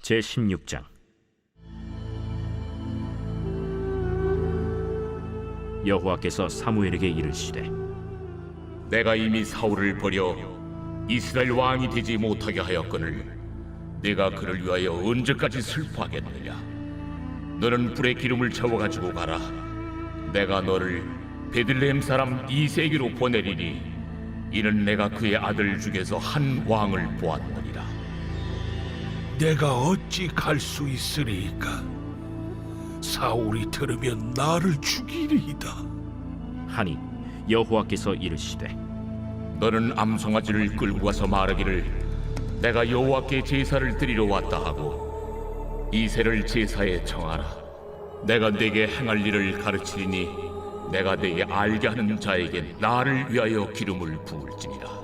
제 16장. 여호와께서 사무엘에게 이르시되 내가 이미 사울을 버려 이스라엘 왕이 되지 못하게 하였거늘 내가 그를 위하여 언제까지 슬퍼하겠느냐? 너는 불에 기름을 채워 가지고 가라. 내가 너를 베들레헴 사람 이세기로 보내리니 이는 내가 그의 아들 중에서 한 왕을 보았느니라 내가 어찌 갈 수 있으리까? 사울이 들으면 나를 죽이리이다. 하니 여호와께서 이르시되 너는 암송아지를 끌고 가서 말하기를 내가 여호와께 제사를 드리러 왔다 하고 이새를 제사에 청하라 내가 네게 행할 일을 가르치리니 내가 네게 알게 하는 자에게 나를 위하여 기름을 부을지니라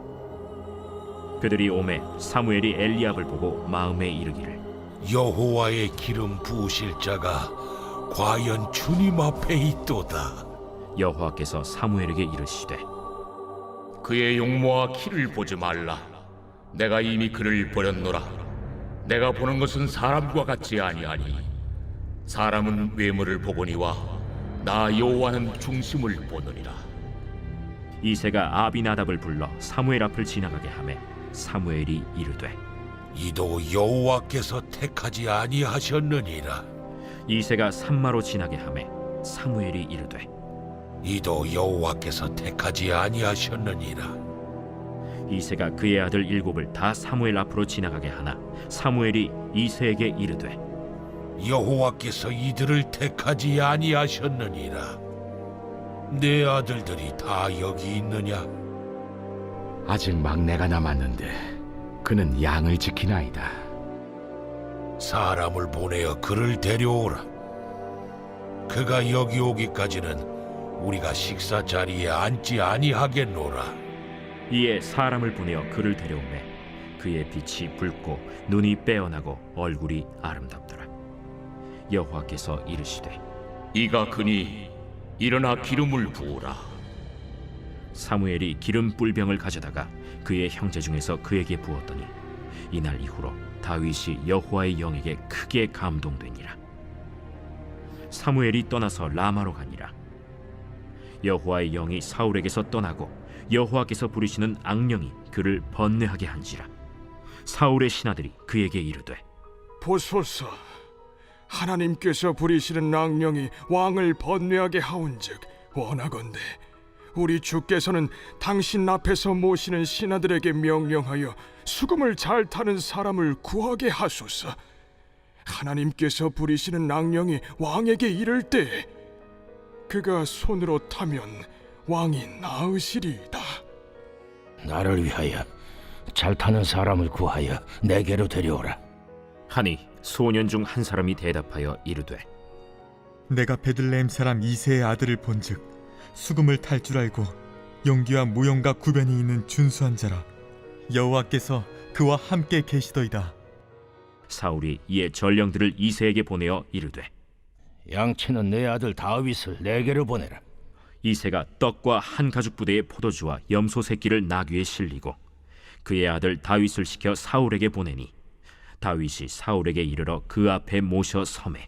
그들이 오매 사무엘이 엘리압을 보고 마음에 이르기를. 여호와의 기름 부으실 자가 과연 주님 앞에 있도다. 여호와께서 사무엘에게 이르시되 그의 용모와 키를 보지 말라. 내가 이미 그를 버렸노라. 내가 보는 것은 사람과 같지 아니하니. 사람은 외모를 보거니와 나 여호와는 중심을 보느니라. 이세가 아비나답을 불러 사무엘 앞을 지나가게 하매 사무엘이 이르되 이도 여호와께서 택하지 아니하셨느니라. 이세가 산마로 지나게 하매 사무엘이 이르되 이도 여호와께서 택하지 아니하셨느니라. 이세가 그의 아들 일곱을 다 사무엘 앞으로 지나가게 하나 사무엘이 이세에게 이르되 여호와께서 이들을 택하지 아니하셨느니라. 내 아들들이 다 여기 있느냐? 아직 막내가 남았는데 그는 양을 지키나이다. 사람을 보내어 그를 데려오라. 그가 여기 오기까지는 우리가 식사 자리에 앉지 아니하겠노라. 이에 사람을 보내어 그를 데려오매 그의 빛이 붉고 눈이 빼어나고 얼굴이 아름답더라 여호와께서 이르시되 이가 그니 일어나 기름을 부으라 사무엘이 기름 뿔병을 가져다가 그의 형제 중에서 그에게 부었더니 이날 이후로 다윗이 여호와의 영에게 크게 감동되니라. 사무엘이 떠나서 라마로 가니라. 여호와의 영이 사울에게서 떠나고 여호와께서 부르시는 악령이 그를 번뇌하게 한지라. 사울의 신하들이 그에게 이르되 보소서. 하나님께서 부리시는 악령이 왕을 번뇌하게 하온즉 원하건대 우리 주께서는 당신 앞에서 모시는 신하들에게 명령하여 수금을 잘 타는 사람을 구하게 하소서 하나님께서 부리시는 악령이 왕에게 이를 때 그가 손으로 타면 왕이 나으시리이다 나를 위하여 잘 타는 사람을 구하여 내게로 데려오라. 하니 소년 중 한 사람이 대답하여 이르되 내가 베들레헴 사람 이세의 아들을 본즉 수금을 탈 줄 알고 용기와 무용과 구변이 있는 준수한 자라 여호와께서 그와 함께 계시더이다 사울이 이에 전령들을 이세에게 보내어 이르되 양치는 내 아들 다윗을 내게로 보내라. 이세가 떡과 한 가죽 부대의 포도주와 염소 새끼를 나귀에 실리고 그의 아들 다윗을 시켜 사울에게 보내니 다윗이 사울에게 이르러 그 앞에 모셔 섬에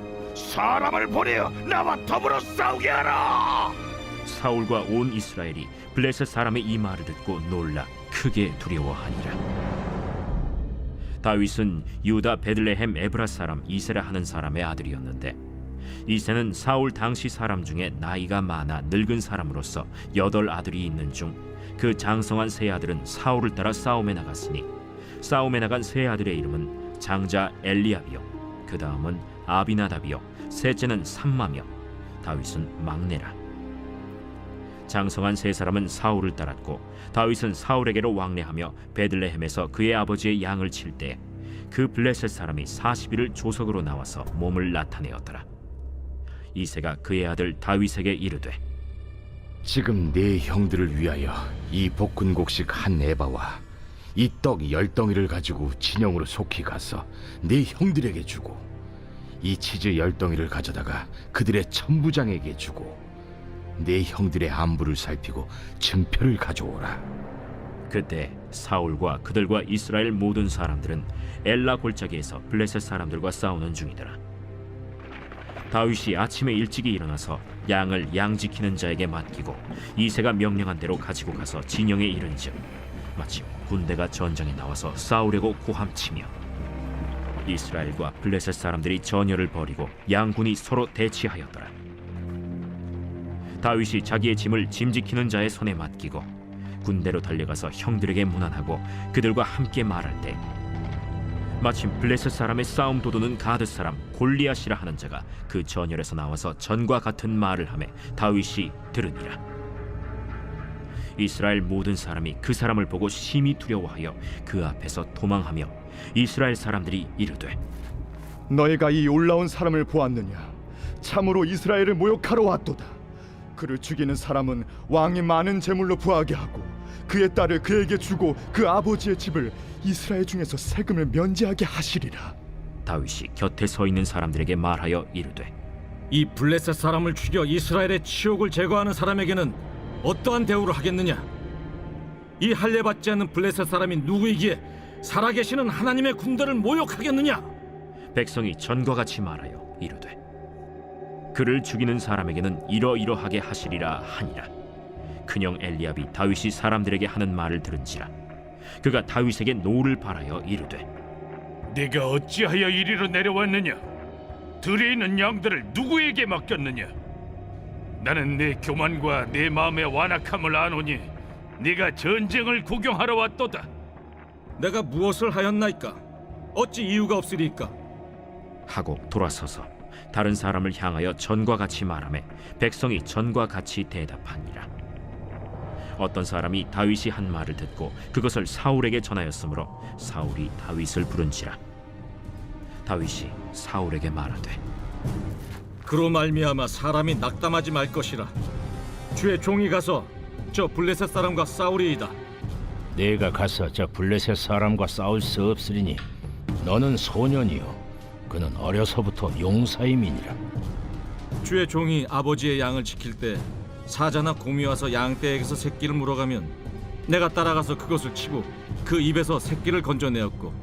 사람을 보내어 나와 더불어 싸우게 하라. 사울과 온 이스라엘이 블레셋 사람의 이 말을 듣고 놀라 크게 두려워하니라. 다윗은 유다 베들레헴 에브라 사람 이세라 하는 사람의 아들이었는데 이세는 사울 당시 사람 중에 나이가 많아 늙은 사람으로서 여덟 아들이 있는 중 그 장성한 세 아들은 사울을 따라 싸움에 나갔으니 싸움에 나간 세 아들의 이름은 장자 엘리압이요 그 다음은 아비나답이요 셋째는 삼마며 다윗은 막내라. 장성한 세 사람은 사울을 따랐고 다윗은 사울에게로 왕래하며 베들레헴에서 그의 아버지의 양을 칠 때 그 블레셋 사람이 40일을 조석으로 나와서 몸을 나타내었더라. 이세가 그의 아들 다윗에게 이르되 지금 네 형들을 위하여 이 볶은 곡식 한 에바와 이 떡 열 덩이를 가지고 진영으로 속히 가서 네 형들에게 주고 이 치즈 열 덩이를 가져다가 그들의 천부장에게 주고 네 형들의 안부를 살피고 증표를 가져오라. 그때 사울과 그들과 이스라엘 모든 사람들은 엘라 골짜기에서 블레셋 사람들과 싸우는 중이더라. 다윗이 아침에 일찍이 일어나서 양을 양 지키는 자에게 맡기고 이세가 명령한 대로 가지고 가서 진영에 이른즉 마침 군대가 전장에 나와서 싸우려고 고함치며 이스라엘과 블레셋 사람들이 전열을 벌이고 양군이 서로 대치하였더라. 다윗이 자기의 짐을 짐 지키는 자의 손에 맡기고 군대로 달려가서 형들에게 문안하고 그들과 함께 말할 때 마침 블레셋 사람의 싸움 도두는 가드 사람 골리앗이라 하는 자가 그 전열에서 나와서 전과 같은 말을 하매 다윗이 들으니라 이스라엘 모든 사람이 그 사람을 보고 심히 두려워하여 그 앞에서 도망하며 이스라엘 사람들이 이르되 너희가 이 올라온 사람을 보았느냐? 참으로 이스라엘을 모욕하러 왔도다. 그를 죽이는 사람은 왕이 많은 재물로 부하게 하고 그의 딸을 그에게 주고 그 아버지의 집을 이스라엘 중에서 세금을 면제하게 하시리라. 다윗이 곁에 서 있는 사람들에게 말하여 이르되 이 블레셋 사람을 죽여 이스라엘의 치욕을 제거하는 사람에게는 어떠한 대우를 하겠느냐? 이 할례 받지 않는 블레셋 사람이 누구이기에 살아계시는 하나님의 군대를 모욕하겠느냐? 백성이 전과 같이 말하여 이르되 그를 죽이는 사람에게는 이러이러하게 하시리라 하니라 큰형 엘리압이 다윗이 사람들에게 하는 말을 들은지라 그가 다윗에게 노를 바라여 이르되 네가 어찌하여 이리로 내려왔느냐? 들에 있는 양들을 누구에게 맡겼느냐? 나는 내 교만과 내 마음의 완악함을 아노니 네가 전쟁을 구경하러 왔도다. 내가 무엇을 하였나이까? 어찌 이유가 없으리까? 하고 돌아서서 다른 사람을 향하여 전과 같이 말하매 백성이 전과 같이 대답하니라 어떤 사람이 다윗이 한 말을 듣고 그것을 사울에게 전하였으므로 사울이 다윗을 부른지라 다윗이 사울에게 말하되 그로 말미암아 사람이 낙담하지 말 것이라. 주의 종이 가서 저 블레셋 사람과 싸우리이다. 내가 가서 저 블레셋 사람과 싸울 수 없으리니 너는 소년이요 그는 어려서부터 용사임이니라 주의 종이 아버지의 양을 지킬 때 사자나 곰이 와서 양떼에게서 새끼를 물어가면 내가 따라가서 그것을 치고 그 입에서 새끼를 건져내었고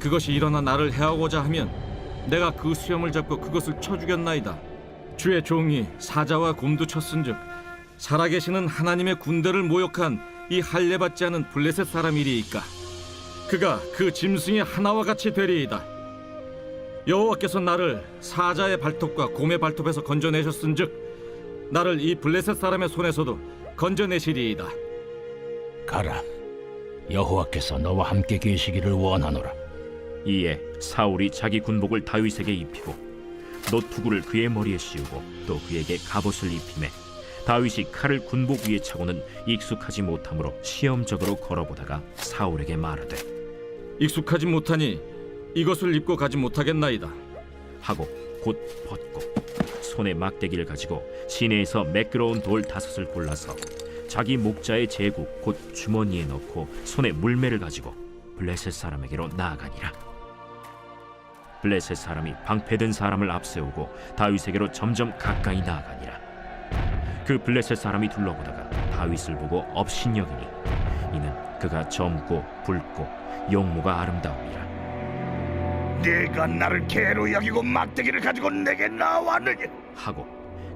그것이 일어나 나를 해하고자 하면 내가 그 수염을 잡고 그것을 쳐 죽였나이다. 주의 종이 사자와 곰도 쳤은즉 살아계시는 하나님의 군대를 모욕한 이 할례받지 않은 블레셋 사람이리이까 그가 그 짐승의 하나와 같이 되리이다. 여호와께서 나를 사자의 발톱과 곰의 발톱에서 건져내셨은즉 나를 이 블레셋 사람의 손에서도 건져내시리이다. 가라. 여호와께서 너와 함께 계시기를 원하노라. 이에 사울이 자기 군복을 다윗에게 입히고 노투구를 그의 머리에 씌우고 또 그에게 갑옷을 입히매 다윗이 칼을 군복 위에 차고는 익숙하지 못하므로 시험적으로 걸어보다가 사울에게 말하되 익숙하지 못하니 이것을 입고 가지 못하겠나이다. 하고 곧 벗고 손에 막대기를 가지고 시내에서 매끄러운 돌 다섯을 골라서 자기 목자의 제구 곧 주머니에 넣고 손에 물매를 가지고 블레셋 사람에게로 나아가니라 블레셋 사람이 방패든 사람을 앞세우고 다윗에게로 점점 가까이 나아가니라 그 블레셋 사람이 둘러보다가 다윗을 보고 업신여기니 이는 그가 젊고 붉고 용모가 아름다움이라 네가 나를 개로 여기고 막대기를 가지고 내게 나왔느냐? 하고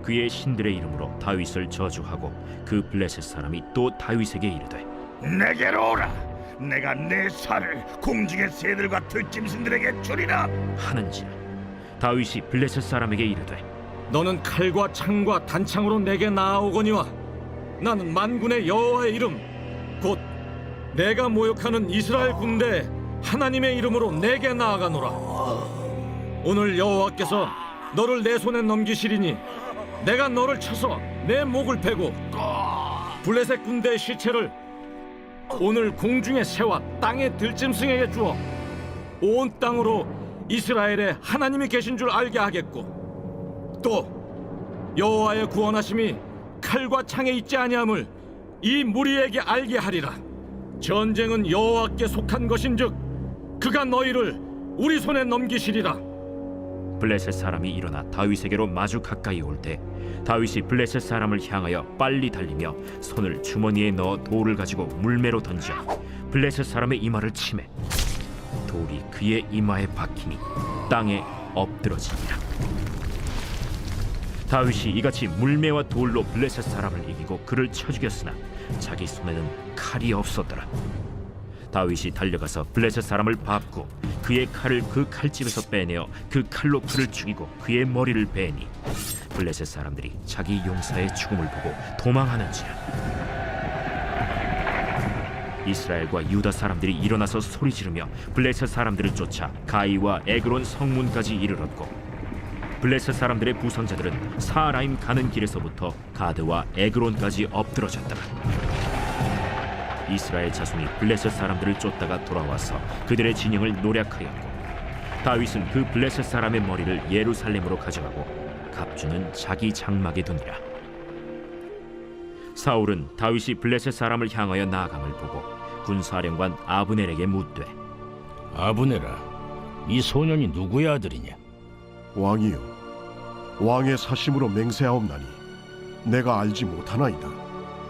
그의 신들의 이름으로 다윗을 저주하고 그 블레셋 사람이 또 다윗에게 이르되 내게로 오라. 내가 내 살을 공중의 새들과 들짐승들에게 주리라. 하는지라 다윗이 블레셋 사람에게 이르되 너는 칼과 창과 단창으로 내게 나아오거니와 나는 만군의 여호와의 이름 곧 내가 모욕하는 이스라엘 군대 하나님의 이름으로 내게 나아가노라 오늘 여호와께서 너를 내 손에 넘기시리니 내가 너를 쳐서 내 목을 베고 블레셋 군대의 시체를 오늘 공중의 새와 땅의 들짐승에게 주어 온 땅으로 이스라엘에 하나님이 계신 줄 알게 하겠고 또 여호와의 구원하심이 칼과 창에 있지 아니함을 이 무리에게 알게 하리라. 전쟁은 여호와께 속한 것인즉 그가 너희를 우리 손에 넘기시리라 블레셋 사람이 일어나 다윗에게로 마주 가까이 올 때 다윗이 블레셋 사람을 향하여 빨리 달리며 손을 주머니에 넣어 돌을 가지고 물매로 던져 블레셋 사람의 이마를 치매 돌이 그의 이마에 박히니 땅에 엎드러지니라. 다윗이 이같이 물매와 돌로 블레셋 사람을 이기고 그를 쳐 죽였으나 자기 손에는 칼이 없었더라 다윗이 달려가서 블레셋 사람을 밟고 그의 칼을 그 칼집에서 빼내어 그 칼로 그를 죽이고 그의 머리를 베니 블레셋 사람들이 자기 용사의 죽음을 보고 도망하는지라. 이스라엘과 유다 사람들이 일어나서 소리 지르며 블레셋 사람들을 쫓아 가이와 에그론 성문까지 이르렀고 블레셋 사람들의 부선자들은 사라임 가는 길에서부터 가드와 에그론까지 엎드러졌더라 이스라엘 자손이 블레셋 사람들을 쫓다가 돌아와서 그들의 진영을 노략하였고 다윗은 그 블레셋 사람의 머리를 예루살렘으로 가져가고 갑주는 자기 장막에 두니라. 사울은 다윗이 블레셋 사람을 향하여 나아감을 보고 군사령관 아브넬에게 묻되 아브네라, 이 소년이 누구의 아들이냐? 왕이요. 왕의 사심으로 맹세하옵나니 내가 알지 못하나이다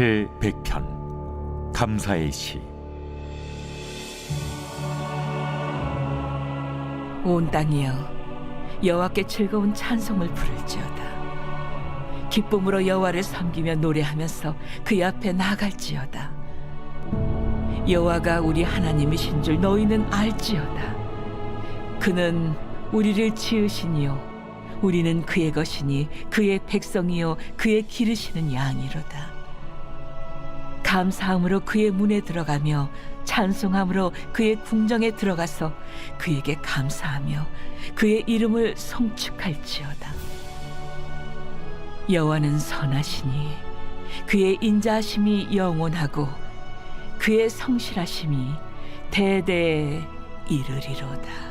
제 100편 감사의 시. 온 땅이여 여호와께 즐거운 찬송을 부를지어다. 기쁨으로 여호와를 섬기며 노래하면서 그의 앞에 나갈지어다. 여호와가 우리 하나님이신 줄 너희는 알지어다. 그는 우리를 지으시니요 우리는 그의 것이니 그의 백성이요 그의 기르시는 양이로다 감사함으로 그의 문에 들어가며 찬송함으로 그의 궁정에 들어가서 그에게 감사하며 그의 이름을 송축할지어다. 여호와는 선하시니 그의 인자하심이 영원하고 그의 성실하심이 대대에 이르리로다.